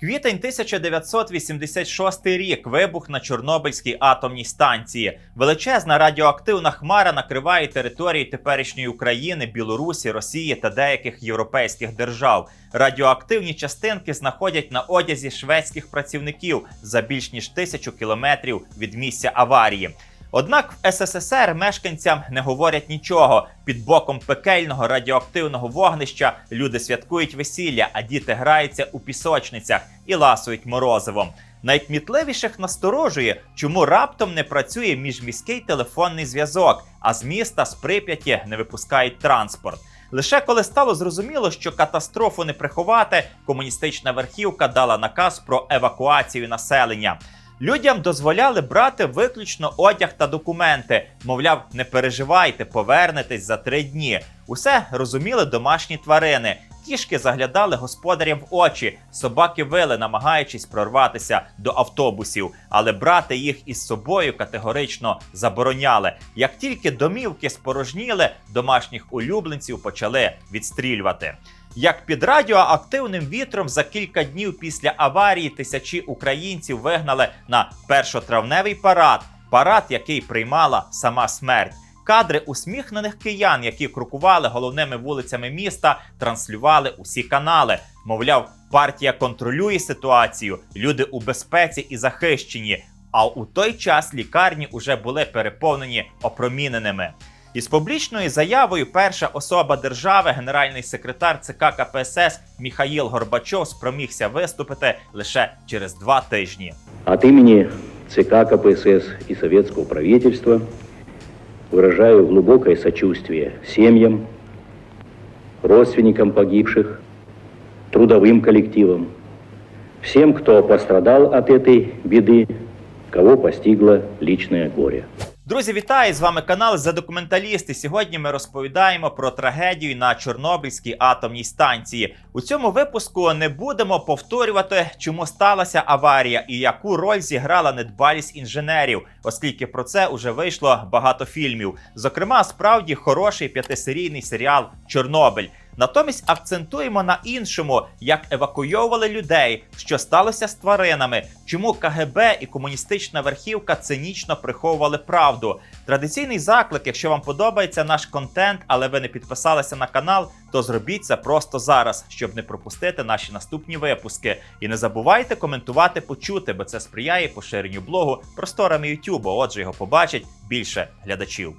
Квітень 1986 рік. Вибух на Чорнобильській атомній станції. Величезна радіоактивна хмара накриває території теперішньої України, Білорусі, Росії та деяких європейських держав. Радіоактивні частинки знаходять на одязі шведських працівників за більш ніж тисячу кілометрів від місця аварії. Однак в СССР мешканцям не говорять нічого. Під боком пекельного радіоактивного вогнища люди святкують весілля, а діти граються у пісочницях і ласують морозивом. Найкмітливіших насторожує, чому раптом не працює міжміський телефонний зв'язок, а з міста з Прип'яті не випускають транспорт. Лише коли стало зрозуміло, що катастрофу не приховати, комуністична верхівка дала наказ про евакуацію населення. Людям дозволяли брати виключно одяг та документи. Мовляв, не переживайте, повернетесь за три дні. Усе розуміли домашні тварини. Кішки заглядали господарям в очі, собаки вили, намагаючись прорватися до автобусів, але брати їх із собою категорично забороняли. Як тільки домівки спорожніли, домашніх улюбленців почали відстрілювати. Як під радіоактивним вітром за кілька днів після аварії тисячі українців вигнали на першотравневий парад, парад, який приймала сама смерть. Кадри усміхнених киян, які крокували головними вулицями міста, транслювали усі канали. Мовляв, партія контролює ситуацію, люди у безпеці і захищені. А у той час лікарні уже були переповнені опроміненими. Із публічною заявою перша особа держави, генеральний секретар ЦК КПСС Міхаїл Горбачов спромігся виступити лише через два тижні. От имени ЦК КПСС и советского правительства выражаю глубокое сочувствие семьям, родственникам погибших, трудовым коллективам, всем, кто пострадал от этой беды, кого постигло личное горе. Друзі, вітаю! З вами канал за документалісти. Сьогодні ми розповідаємо про трагедію на Чорнобильській атомній станції. У цьому випуску не будемо повторювати, чому сталася аварія і яку роль зіграла недбалість інженерів, оскільки про це уже вийшло багато фільмів. Зокрема, справді хороший п'ятисерійний серіал Чорнобиль. Натомість акцентуємо на іншому, як евакуйовували людей, що сталося з тваринами, чому КГБ і комуністична верхівка цинічно приховували правду. Традиційний заклик, якщо вам подобається наш контент, але ви не підписалися на канал, то зробіть це просто зараз, щоб не пропустити наші наступні випуски. І не забувайте коментувати, почути, бо це сприяє поширенню блогу просторами YouTube, Отже, його побачать більше глядачів.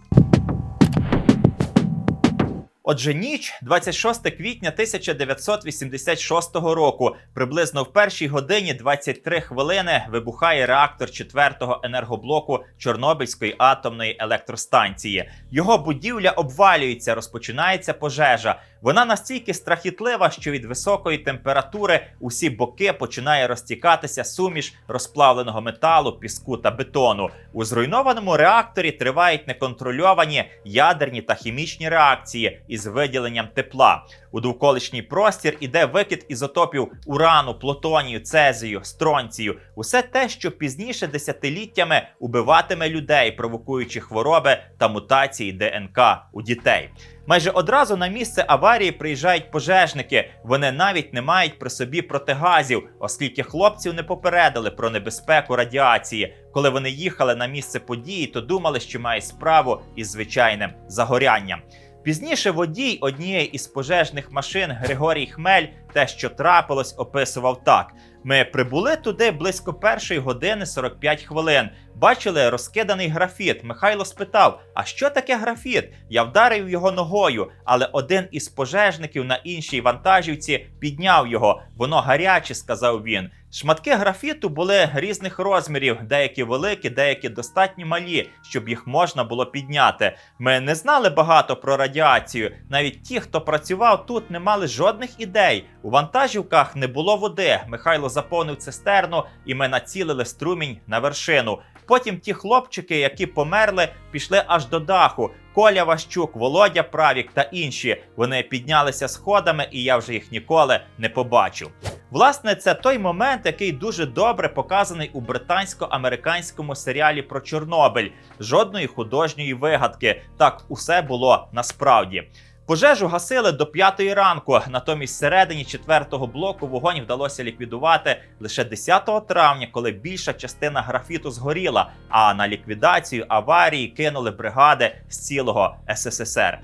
Отже, ніч 26 квітня 1986 року, приблизно в першій годині 23 хвилини вибухає реактор 4-го енергоблоку Чорнобильської атомної електростанції. Його будівля обвалюється, розпочинається пожежа. Вона настільки страхітлива, що від високої температури усі боки починає розтікатися суміш розплавленого металу, піску та бетону. У зруйнованому реакторі тривають неконтрольовані ядерні та хімічні реакції із виділенням тепла. У довколишній простір іде викид ізотопів урану, плутонію, цезію, стронцію. Усе те, що пізніше десятиліттями убиватиме людей, провокуючи хвороби та мутації ДНК у дітей. Майже одразу на місце аварії приїжджають пожежники. Вони навіть не мають при собі протигазів, оскільки хлопців не попередили про небезпеку радіації. Коли вони їхали на місце події, то думали, що мають справу із звичайним загорянням. Пізніше водій однієї із пожежних машин Григорій Хмель те, що трапилось, описував так: ми прибули туди близько першої години 45 хвилин. Бачили розкиданий графіт. Михайло спитав: А що таке графіт? Я вдарив його ногою, але один із пожежників на іншій вантажівці підняв його. Воно гаряче, сказав він. Шматки графіту були різних розмірів, деякі великі, деякі достатньо малі, щоб їх можна було підняти. Ми не знали багато про радіацію. Навіть ті, хто працював тут, не мали жодних ідей. У вантажівках не було води. Михайло заповнив цистерну, і ми націлили струмінь на вершину. Потім ті хлопчики, які померли, пішли аж до даху. Коля Ващук, Володя Правік та інші. Вони піднялися сходами, і я вже їх ніколи не побачив. Власне, це той момент, який дуже добре показаний у британсько-американському серіалі про Чорнобиль. Жодної художньої вигадки. Так усе було насправді. Пожежу гасили до п'ятої ранку. Натомість всередині четвертого блоку вогонь вдалося ліквідувати лише 10 травня, коли більша частина графіту згоріла. А на ліквідацію аварії кинули бригади з цілого СССР.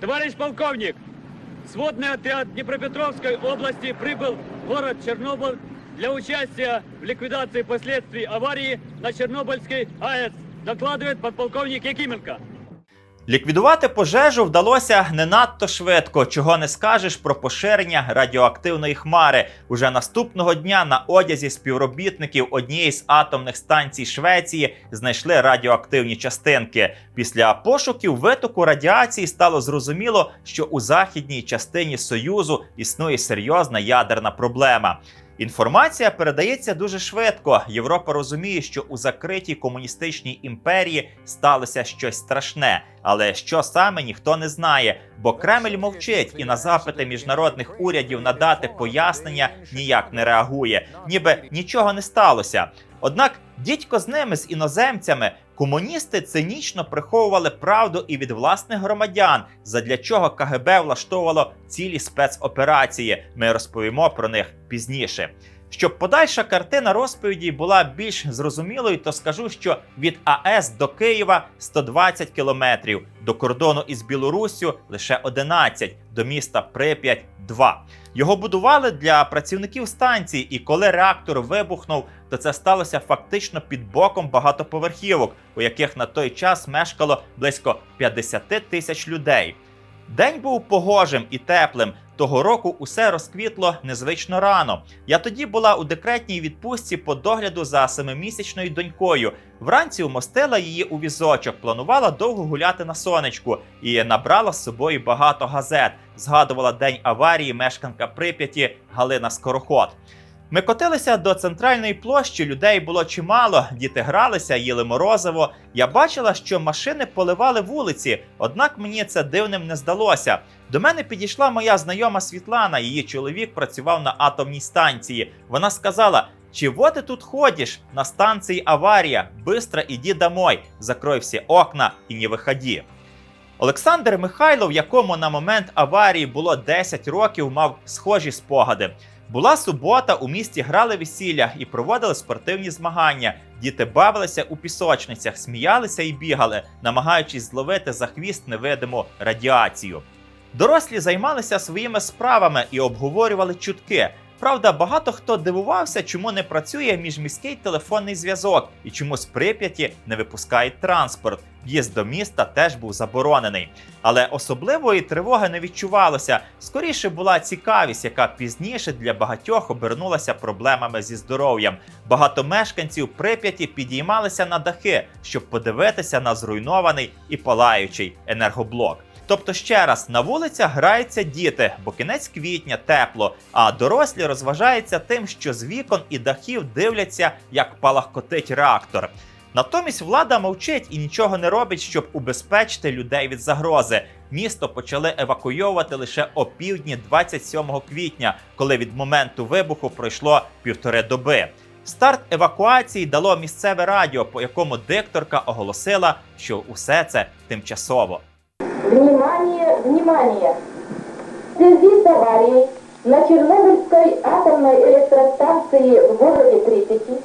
Товарищ полковник, сводный отряд Днепропетровской области прибыл в город Чернобыль для участия в ликвидации последствий аварии на Чернобыльской АЭС, докладывает подполковник Якименко. Ліквідувати пожежу вдалося не надто швидко, чого не скажеш про поширення радіоактивної хмари. Уже наступного дня на одязі співробітників однієї з атомних станцій Швеції знайшли радіоактивні частинки. Після пошуків витоку радіації стало зрозуміло, що у західній частині Союзу існує серйозна ядерна проблема. Інформація передається дуже швидко. Європа розуміє, що у закритій комуністичній імперії сталося щось страшне, але що саме ніхто не знає, бо Кремль мовчить і на запити міжнародних урядів надати пояснення ніяк не реагує, ніби нічого не сталося. Однак дідько з ними з іноземцями комуністи цинічно приховували правду і від власних громадян, задля чого КГБ влаштовувало цілі спецоперації. Ми розповімо про них пізніше. Щоб подальша картина розповіді була більш зрозумілою, то скажу, що від АЕС до Києва 120 кілометрів, до кордону із Білоруссю лише 11, до міста Прип'ять 2. Його будували для працівників станції, і коли реактор вибухнув, то це сталося фактично під боком багатоповерхівок, у яких на той час мешкало близько 50 тисяч людей. День був погожим і теплим. Того року усе розквітло незвично рано. Я тоді була у декретній відпустці по догляду за семимісячною донькою. Вранці умостила її у візочок, планувала довго гуляти на сонечку і набрала з собою багато газет. Згадувала день аварії мешканка Прип'яті Галина Скороход. Ми котилися до центральної площі, людей було чимало, діти гралися, їли морозиво. Я бачила, що машини поливали вулиці, однак мені це дивним не здалося. До мене підійшла моя знайома Світлана, її чоловік працював на атомній станції. Вона сказала: Чего ти тут ходиш? На станції аварія. Быстро іди домой, закрой всі окна і не виходи. Олександр Михайлов, якому на момент аварії було 10 років, мав схожі спогади. Була субота, у місті грали весілля і проводили спортивні змагання. Діти бавилися у пісочницях, сміялися і бігали, намагаючись зловити за хвіст невидиму радіацію. Дорослі займалися своїми справами і обговорювали чутки. Правда, багато хто дивувався, чому не працює міжміський телефонний зв'язок і чому з Прип'яті не випускають транспорт. В'їзд до міста теж був заборонений. Але особливої тривоги не відчувалося. Скоріше була цікавість, яка пізніше для багатьох обернулася проблемами зі здоров'ям. Багато мешканців Прип'яті підіймалися на дахи, щоб подивитися на зруйнований і палаючий енергоблок. Тобто, ще раз, на вулицях граються діти, бо кінець квітня тепло, а дорослі розважаються тим, що з вікон і дахів дивляться, як палахкотить реактор. Натомість влада мовчить і нічого не робить, щоб убезпечити людей від загрози. Місто почали евакуйовувати лише опівдні 27 квітня, коли від моменту вибуху пройшло півтори доби. Старт евакуації дало місцеве радіо, по якому дикторка оголосила, що усе це тимчасово. Внимание, внимание! В связи с аварией на Чернобыльской атомной электростанции в городе Припяти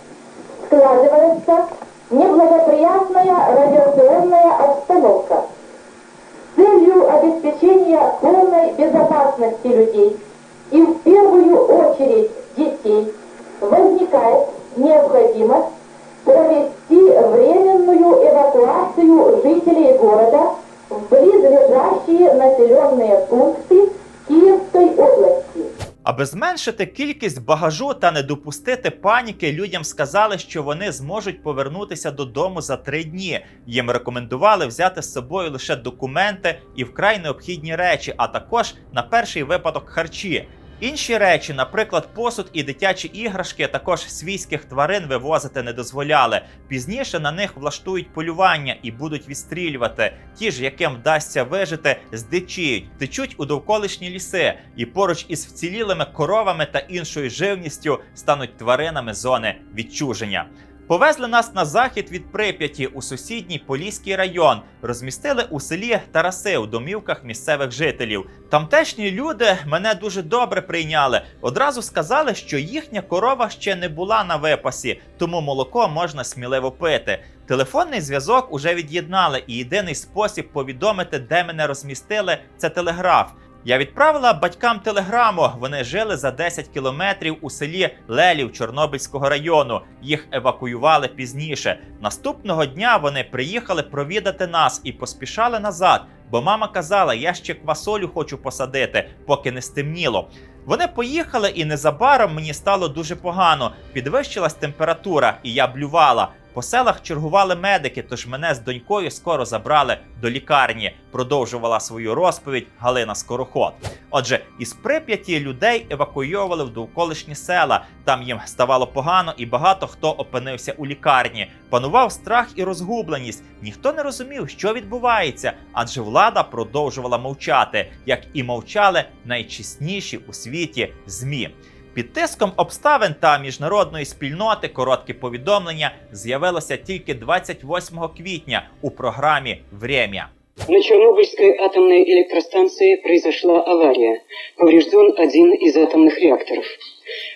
складывается неблагоприятная радиационная обстановка. С целью обеспечения полной безопасности людей и в первую очередь детей возникает необходимость провести временную эвакуацию жителей города в близлежащие населенные пункты Киевской. Аби зменшити кількість багажу та не допустити паніки, людям сказали, що вони зможуть повернутися додому за три дні. Їм рекомендували взяти з собою лише документи і вкрай необхідні речі, а також на перший випадок харчі. Інші речі, наприклад, посуд і дитячі іграшки, також свійських тварин вивозити не дозволяли. Пізніше на них влаштують полювання і будуть відстрілювати. Ті ж, яким вдасться вижити, здичіють, течуть у довколишні ліси, і поруч із вцілілими коровами та іншою живністю стануть тваринами зони відчуження. Повезли нас на захід від Прип'яті у сусідній Поліський район, розмістили у селі Тараси у домівках місцевих жителів. Тамтешні люди мене дуже добре прийняли. Одразу сказали, що їхня корова ще не була на випасі, тому молоко можна сміливо пити. Телефонний зв'язок уже від'єднали, і єдиний спосіб повідомити, де мене розмістили, це телеграф. Я відправила батькам телеграму. Вони жили за 10 кілометрів у селі Лелів Чорнобильського району. Їх евакуювали пізніше. Наступного дня вони приїхали провідати нас і поспішали назад. Бо мама казала, я ще квасолю хочу посадити, поки не стемніло. Вони поїхали, і незабаром мені стало дуже погано. Підвищилась температура, і я блювала. По селах чергували медики, тож мене з донькою скоро забрали до лікарні. Продовжувала свою розповідь Галина Скороход. Отже, із Прип'яті людей евакуйовували в довколишні села. Там їм ставало погано, і багато хто опинився у лікарні. Панував страх і розгубленість. Ніхто не розумів, що відбувається, адже влада продовжувала мовчати, як і мовчали найчесніші у світі змі. Під тиском обставин та міжнародної спільноти коротке повідомлення з'явилося тільки 28 квітня у програмі Врем'я. На Чернобыльской атомной электростанции произошла авария. Поврежден один из атомных реакторов.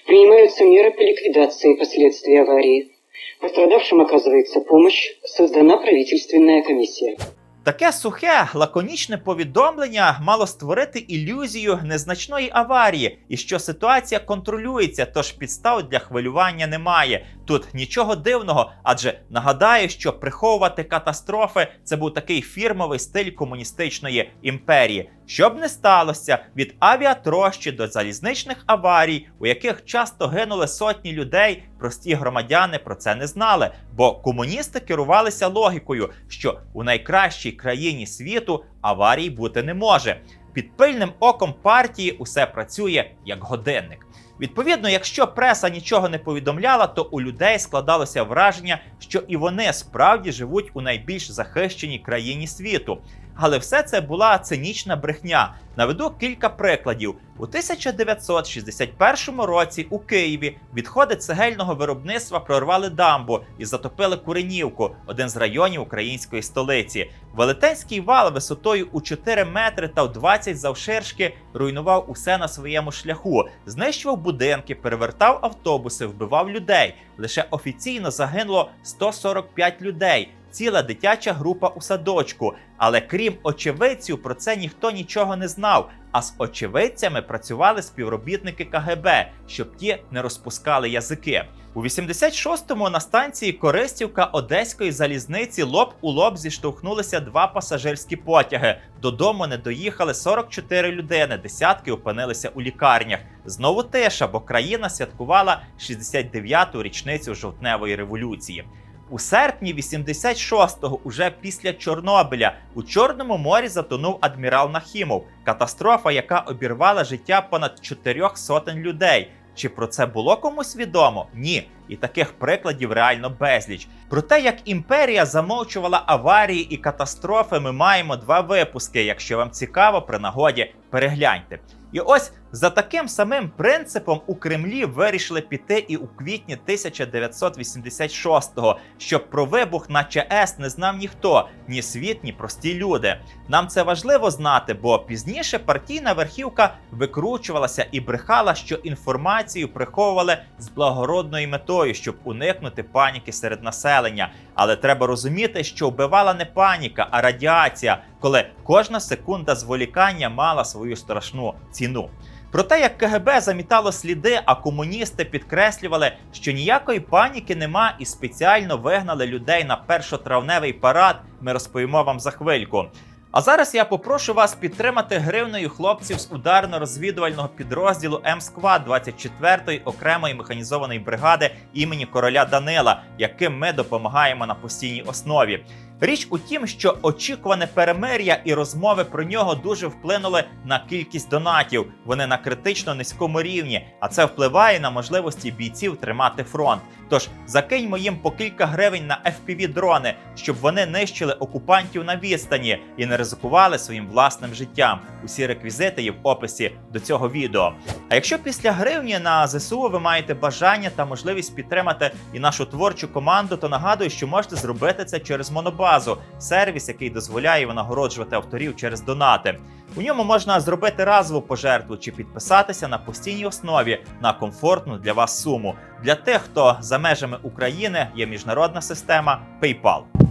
Принимаются меры по ликвидации последствий аварии. Пострадавшим оказывается помощь. Создана правительственная комиссия. Таке сухе, лаконічне повідомлення мало створити ілюзію незначної аварії, і що ситуація контролюється, тож підстав для хвилювання немає. Тут нічого дивного, адже нагадаю, що приховувати катастрофи це був такий фірмовий стиль комуністичної імперії. Щоб не сталося від авіатрощі до залізничних аварій, у яких часто гинули сотні людей, прості громадяни про це не знали, бо комуністи керувалися логікою, що у найкращій країні світу аварій бути не може. Під пильним оком партії усе працює як годинник. Відповідно, якщо преса нічого не повідомляла, то у людей складалося враження, що і вони справді живуть у найбільш захищеній країні світу. Але все це була цинічна брехня. Наведу кілька прикладів. У 1961 році у Києві відходи цегельного виробництва прорвали дамбу і затопили Куренівку, один з районів української столиці. Велетенський вал висотою у 4 метри та в 20 завширшки руйнував усе на своєму шляху, знищував будинки, перевертав автобуси, вбивав людей. Лише офіційно загинуло 145 людей. Ціла дитяча група у садочку. Але крім очевидців, про це ніхто нічого не знав. А з очевидцями працювали співробітники КГБ, щоб ті не розпускали язики. У 86-му на станції Користівка Одеської залізниці лоб у лоб зіштовхнулися два пасажирські потяги. Додому не доїхали 44 людини, десятки опинилися у лікарнях. Знову тиша, бо країна святкувала 69-ту річницю жовтневої революції. У серпні 86-го, уже після Чорнобиля, у Чорному морі затонув адмірал Нахімов. Катастрофа, яка обірвала життя понад чотирьох сотень людей. Чи про це було комусь відомо? Ні. І таких прикладів реально безліч. Про те, як імперія замовчувала аварії і катастрофи, ми маємо два випуски. Якщо вам цікаво, при нагоді перегляньте. І ось за таким самим принципом у Кремлі вирішили піти і у квітні 1986-го, щоб про вибух на ЧАЕС не знав ніхто, ні світ, ні прості люди. Нам це важливо знати, бо пізніше партійна верхівка викручувалася і брехала, що інформацію приховували з благородною метою, щоб уникнути паніки серед населення. Але треба розуміти, що вбивала не паніка, а радіація, коли кожна секунда зволікання мала свою страшну ціну. Про те, як КГБ замітало сліди, а комуністи підкреслювали, що ніякої паніки нема, і спеціально вигнали людей на першотравневий парад, ми розповімо вам за хвильку. А зараз я попрошу вас підтримати гривнею хлопців з ударно-розвідувального підрозділу М-Сквад 24-ї окремої механізованої бригади імені короля Данила, яким ми допомагаємо на постійній основі. Річ у тім, що очікуване перемир'я і розмови про нього дуже вплинули на кількість донатів. Вони на критично низькому рівні, а це впливає на можливості бійців тримати фронт. Тож закиньмо їм по кілька гривень на fpv дрони, щоб вони нищили окупантів на відстані і не ризикували своїм власним життям. Усі реквізити є в описі до цього відео. А якщо після гривні на ЗСУ ви маєте бажання та можливість підтримати і нашу творчу команду, то нагадую, що можете зробити це через Монобазу, сервіс, який дозволяє винагороджувати авторів через донати. У ньому можна зробити разову пожертву чи підписатися на постійній основі на комфортну для вас суму. Для тих, хто за межами України є міжнародна система PayPal.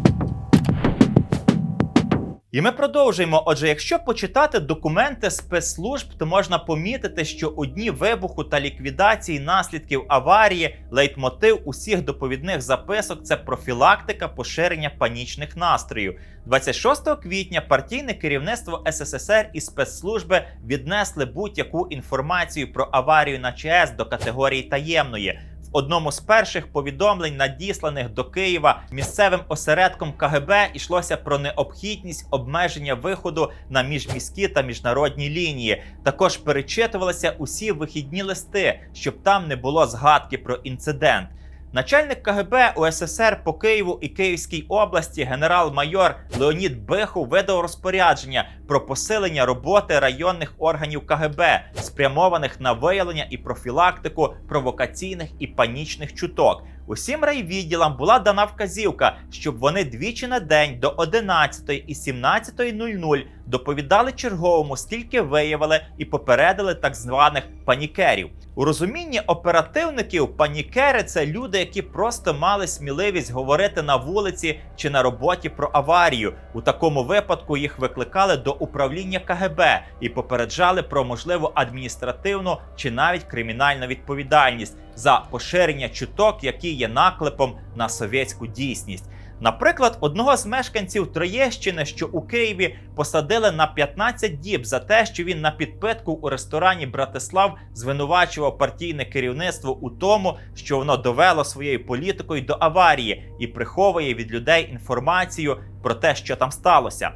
І ми продовжуємо. Отже, якщо почитати документи спецслужб, то можна помітити, що у дні вибуху та ліквідації наслідків аварії лейтмотив усіх доповідних записок це профілактика поширення панічних настроїв. 26 квітня партійне керівництво СССР і спецслужби віднесли будь-яку інформацію про аварію на ЧАЕС до категорії таємної. Одному з перших повідомлень, надісланих до Києва місцевим осередком КГБ, йшлося про необхідність обмеження виходу на міжміські та міжнародні лінії. Також перечитувалися усі вихідні листи, щоб там не було згадки про інцидент. Начальник КГБ УССР по Києву і Київській області генерал-майор Леонід Бихов видав розпорядження про посилення роботи районних органів КГБ, спрямованих на виявлення і профілактику провокаційних і панічних чуток. Усім райвідділам була дана вказівка, щоб вони двічі на день до 11 і 17.00 доповідали черговому, скільки виявили і попередили так званих панікерів. У розумінні оперативників панікери це люди, які просто мали сміливість говорити на вулиці чи на роботі про аварію. У такому випадку їх викликали до управління КГБ і попереджали про можливу адміністративну чи навіть кримінальну відповідальність за поширення чуток, які є наклепом на совєтську дійсність. Наприклад, одного з мешканців Троєщини, що у Києві посадили на 15 діб за те, що він на підпитку у ресторані Братислав звинувачував партійне керівництво у тому, що воно довело своєю політикою до аварії і приховує від людей інформацію про те, що там сталося.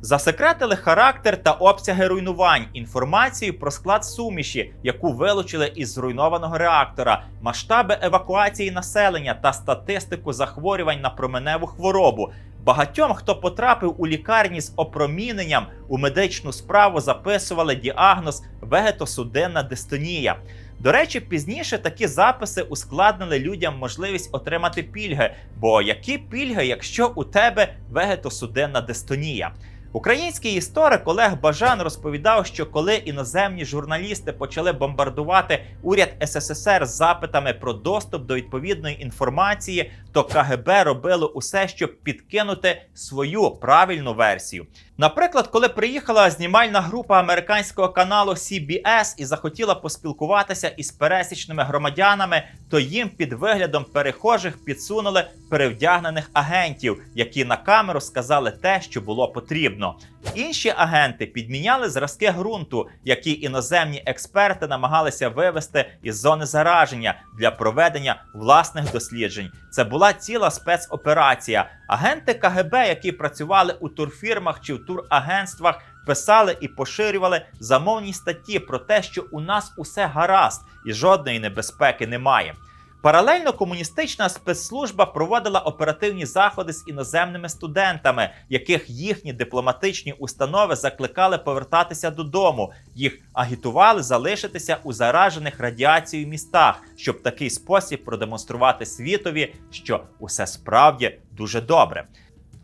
Засекретили характер та обсяги руйнувань, інформацію про склад суміші, яку вилучили із зруйнованого реактора, масштаби евакуації населення та статистику захворювань на променеву хворобу. Багатьом, хто потрапив у лікарні з опроміненням, у медичну справу записували діагноз вегетосудинна дистонія. До речі, пізніше такі записи ускладнили людям можливість отримати пільги. Бо які пільги, якщо у тебе вегетосудинна дистонія? Український історик Олег Бажан розповідав, що коли іноземні журналісти почали бомбардувати уряд СССР з запитами про доступ до відповідної інформації, то КГБ робило усе, щоб підкинути свою правильну версію. Наприклад, коли приїхала знімальна група американського каналу CBS і захотіла поспілкуватися із пересічними громадянами, то їм під виглядом перехожих підсунули перевдягнених агентів, які на камеру сказали те, що було потрібно. Інші агенти підміняли зразки ґрунту, які іноземні експерти намагалися вивести із зони зараження для проведення власних досліджень. Це була ціла спецоперація. Агенти КГБ, які працювали у турфірмах чи в турагентствах, писали і поширювали замовні статті про те, що у нас усе гаразд і жодної небезпеки немає. Паралельно комуністична спецслужба проводила оперативні заходи з іноземними студентами, яких їхні дипломатичні установи закликали повертатися додому. Їх агітували залишитися у заражених радіацією містах, щоб такий спосіб продемонструвати світові, що усе справді дуже добре.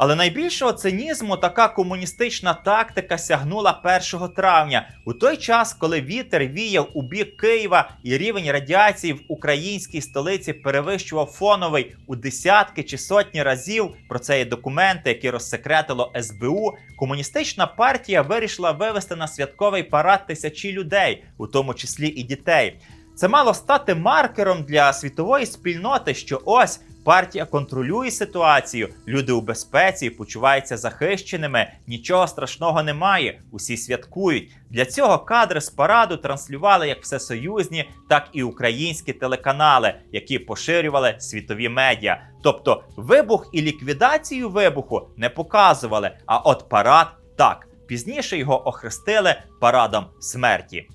Але найбільшого цинізму така комуністична тактика сягнула 1 травня, у той час, коли вітер віяв у бік Києва і рівень радіації в українській столиці перевищував фоновий у десятки чи сотні разів. Про це є документи, які розсекретило СБУ. Комуністична партія вирішила вивести на святковий парад тисячі людей, у тому числі і дітей. Це мало стати маркером для світової спільноти, що ось партія контролює ситуацію, люди у безпеці почуваються захищеними, нічого страшного немає. Усі святкують. Для цього кадри з параду транслювали як всесоюзні, так і українські телеканали, які поширювали світові медіа. Тобто вибух і ліквідацію вибуху не показували, а от парад так. Пізніше його охрестили парадом смерті.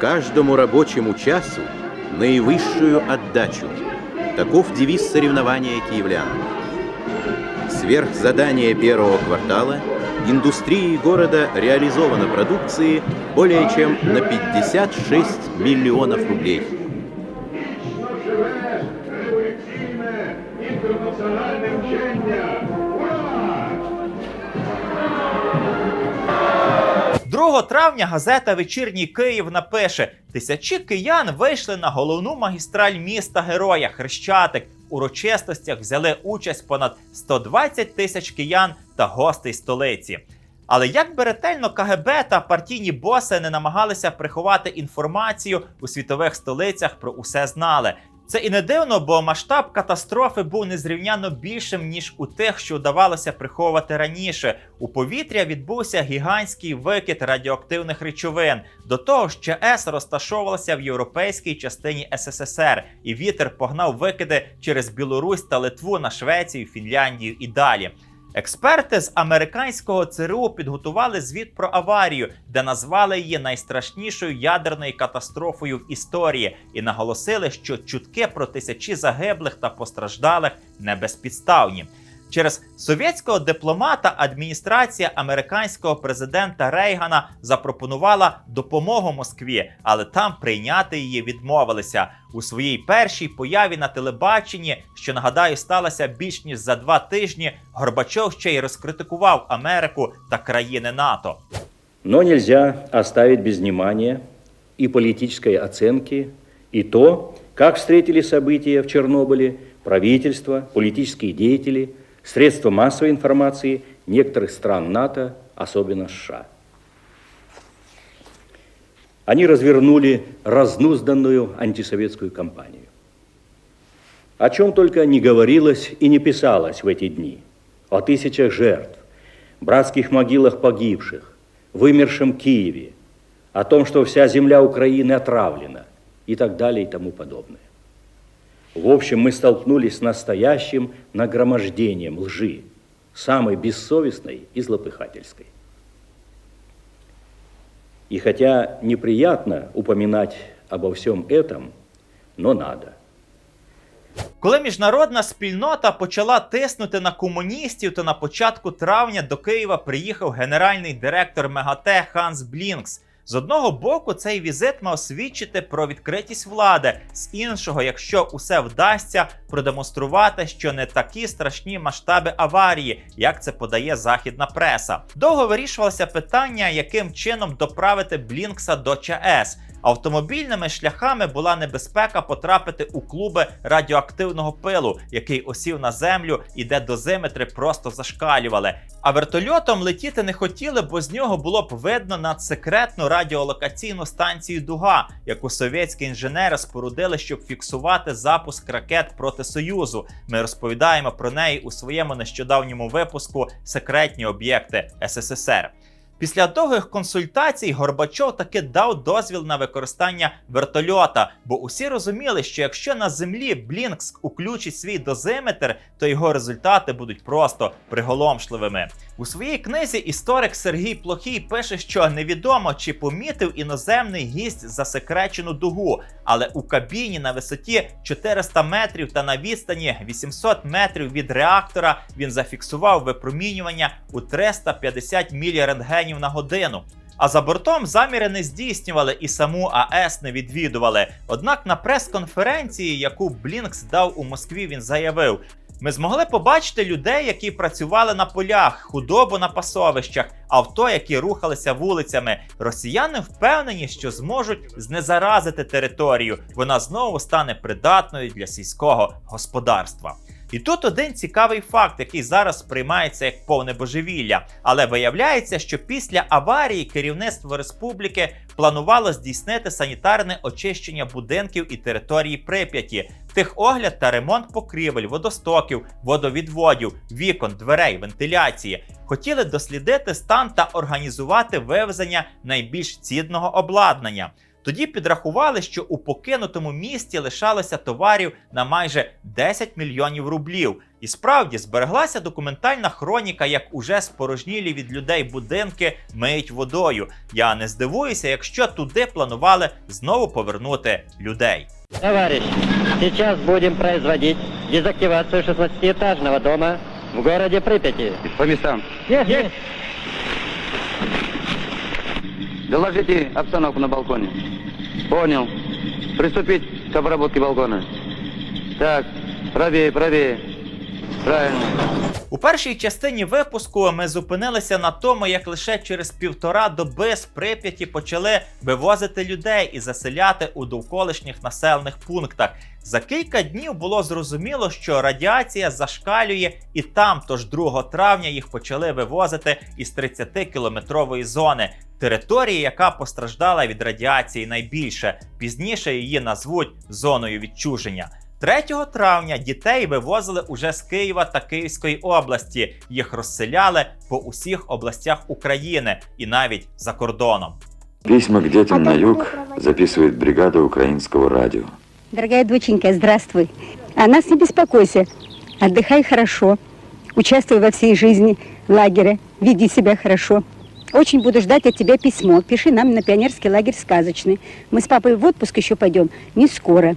Каждому рабочему часу наивысшую отдачу. Таков девиз соревнования киевлян. Сверхзадание первого квартала индустрии города реализовано продукции более чем на 56 миллионов рублей. 2 травня газета Вечірній Київ напише: тисячі киян вийшли на головну магістраль міста Героя Хрещатик. Урочистостях взяли участь понад 120 тисяч киян та гостей столиці. Але як би ретельно КГБ та партійні боси не намагалися приховати інформацію у світових столицях, про усе знали. Це і не дивно, бо масштаб катастрофи був незрівняно більшим ніж у тих, що вдавалося приховувати раніше. У повітря відбувся гігантський викид радіоактивних речовин. До того ж, ЧАЕС розташовувалася в європейській частині СССР, і вітер погнав викиди через Білорусь та Литву на Швецію, Фінляндію і далі. Експерти з американського ЦРУ підготували звіт про аварію, де назвали її найстрашнішою ядерною катастрофою в історії, і наголосили, що чутки про тисячі загиблих та постраждалих не безпідставні. Через совєтського дипломата адміністрація американського президента Рейгана запропонувала допомогу Москві, але там прийняти її відмовилися у своїй першій появі на телебаченні, що нагадаю, сталося більш ніж за два тижні. Горбачов ще й розкритикував Америку та країни НАТО. Но нельзя оставить без внимания и политической оценки, и то, как встретили события в Чернобыле правительство, политические деятели, средства массовой информации некоторых стран НАТО, особенно США. Они развернули разнузданную антисоветскую кампанию. О чем только не говорилось и не писалось в эти дни. О тысячах жертв, братских могилах погибших, вымершем Киеве, о том, что вся земля Украины отравлена и так далее и тому подобное. В общем, мы столкнулись с настоящим нагромождением лжи, самой бессовестной и злопыхательской. И хотя неприятно упоминать обо всем этом, но надо. Коли міжнародна спільнота почала тиснути на комуністів, то на початку травня до Києва приїхав генеральний директор МЕГАТЕ Ханс Блінкс. З одного боку, цей візит мав свідчити про відкритість влади, з іншого, якщо усе вдасться, продемонструвати, що не такі страшні масштаби аварії, як це подає західна преса. Довго вирішувалося питання, яким чином доправити Блінкса до ЧАЕС. Автомобільними шляхами була небезпека потрапити у клуби радіоактивного пилу, який осів на землю, і де дозиметри просто зашкалювали. А вертольотом летіти не хотіли, бо з нього було б видно надсекретну радіолокаційну станцію Дуга, яку совєтські інженери спорудили, щоб фіксувати запуск ракет проти Союзу. Ми розповідаємо про неї у своєму нещодавньому випуску Секретні об'єкти СССР. Після довгих консультацій Горбачов таки дав дозвіл на використання вертольота, бо усі розуміли, що якщо на землі Блінкс уключить свій дозиметр, то його результати будуть просто приголомшливими. У своїй книзі історик Сергій Плохій пише, що невідомо чи помітив іноземний гість засекречену дугу, але у кабіні на висоті 400 метрів та на відстані 800 метрів від реактора він зафіксував випромінювання у 350 мілірентгенів на годину. А за бортом заміри не здійснювали і саму АЕС не відвідували. Однак на прес-конференції, яку Блінкс дав у Москві, він заявив: ми змогли побачити людей, які працювали на полях, худобу на пасовищах, авто, які рухалися вулицями. Росіяни впевнені, що зможуть знезаразити територію. Вона знову стане придатною для сільського господарства. І тут один цікавий факт, який зараз сприймається як повне божевілля. Але виявляється, що після аварії керівництво республіки планувало здійснити санітарне очищення будинків і території Прип'яті, техогляд та ремонт покрівель, водостоків, водовідводів, вікон, дверей, вентиляції. Хотіли дослідити стан та організувати вивезення найбільш цінного обладнання. Тоді підрахували, що у покинутому місті лишалося товарів на майже 10 мільйонів рублів. І справді збереглася документальна хроніка, як уже спорожнілі від людей будинки миють водою. Я не здивуюся, якщо туди планували знову повернути людей. Товарищ, сейчас будем производить дезактивацию 16-этажного дома в городе Припяти. По местам. Есть, есть. Доложите обстановку на балконе. Понял. Приступить к обработке балкона. Так, правее, правее. Правильно. У першій частині випуску ми зупинилися на тому, як лише через півтора доби з Прип'яті почали вивозити людей і заселяти у довколишніх населених пунктах. За кілька днів було зрозуміло, що радіація зашкалює і там, тож 2 травня їх почали вивозити із 30-кілометрової зони. Території, яка постраждала від радіації найбільше, пізніше її назвуть зоною відчуження. 3 травня дітей вивозили уже з Києва та Київської області. Їх розселяли по усіх областях України і навіть за кордоном. Письма к детям на юг записывает бригада украинского радио. Дорогая доченька, здравствуй. О нас не беспокойся. Отдыхай хорошо. Участвуй во всей жизни лагеря. Веди себя хорошо. Очень буду ждать от тебя письмо. Пиши нам на пионерский лагерь сказочный. Мы с папой в отпуск еще пойдем. Не скоро.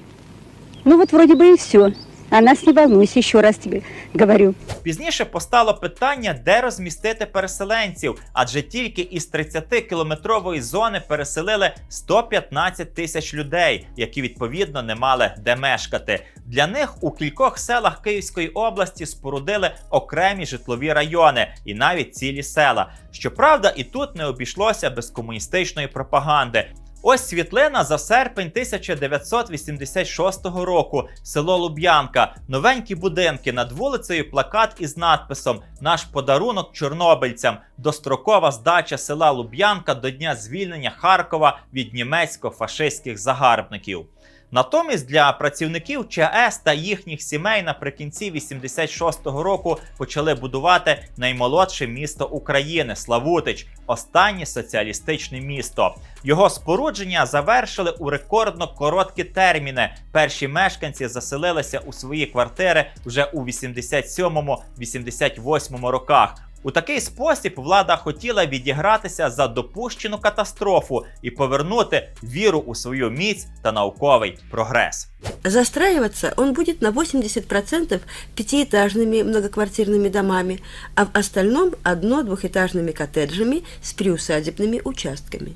Ну вот вроде бы и все. О нас не волнуйся, еще раз тебе говорю. Пізніше постало питання, де розмістити переселенців, адже тільки із 30-кілометрової зони переселили 115 тисяч людей, які відповідно не мали де мешкати. Для них у кількох селах Київської області спорудили окремі житлові райони і навіть цілі села. Щоправда, і тут не обійшлося без комуністичної пропаганди. Ось світлина за серпень 1986 року. Село Луб'янка, новенькі будинки над вулицею, плакат із надписом Наш подарунок чорнобильцям. Дострокова здача села Луб'янка до дня звільнення Харкова від німецько-фашистських загарбників. Натомість для працівників ЧАЕС та їхніх сімей наприкінці 86-го року почали будувати наймолодше місто України Славутич, останнє соціалістичне місто. Його спорудження завершили у рекордно короткі терміни. Перші мешканці заселилися у свої квартири вже у 87-88 роках. У такий спосіб влада хотіла відігратися за допущену катастрофу і повернути віру у свою міць та науковий прогрес. Застраиваться он будет на 80% пятиэтажными многоквартирными домами, а в остальном одно-двухэтажными коттеджами с приусадебными участками.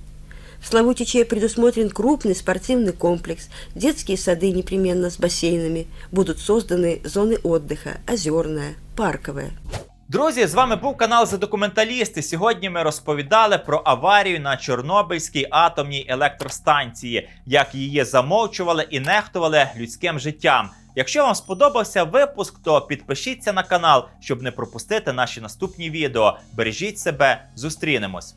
В Славутиче предусмотрен крупный спортивный комплекс, детские сады непременно с бассейнами, будут созданы зоны отдыха, озерная, парковая. Друзі, з вами був канал за документалісти. Сьогодні ми розповідали про аварію на Чорнобильській атомній електростанції, як її замовчували і нехтували людським життям. Якщо вам сподобався випуск, то підпишіться на канал, щоб не пропустити наші наступні відео. Бережіть себе, зустрінемось.